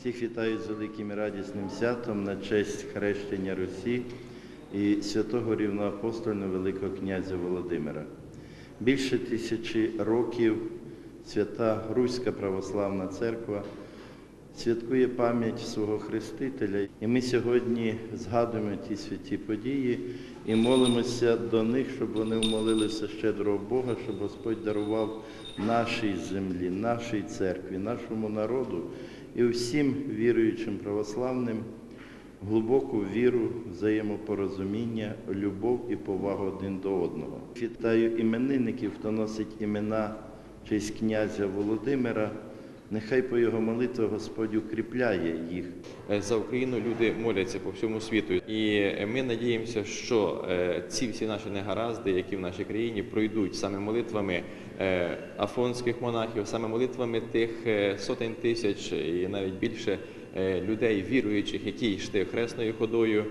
Всіх вітаю з великим і радісним святом на честь хрещення Русі і святого рівноапостольного Великого князя Володимира. Більше тисячі років свята Руська Православна Церква святкує пам'ять свого Хрестителя. І ми сьогодні згадуємо ті святі події і молимося до них, щоб вони вмолилися щедрого Бога, щоб Господь дарував нашій землі, нашій церкві, нашому народу і всім віруючим православним глибоку віру, взаємопорозуміння, любов і повагу один до одного. Вітаю іменинників, хто носить імена честь князя Володимира. Нехай по його молитві Господь укріпляє їх. Е, За Україну люди моляться по всьому світу, і е, ми надіємося, що е, ці всі наші негаразди, які в нашій країні пройдуть саме молитвами афонських монахів, саме молитвами тих сотень тисяч і навіть більше людей, віруючих, які йшли хресною ходою.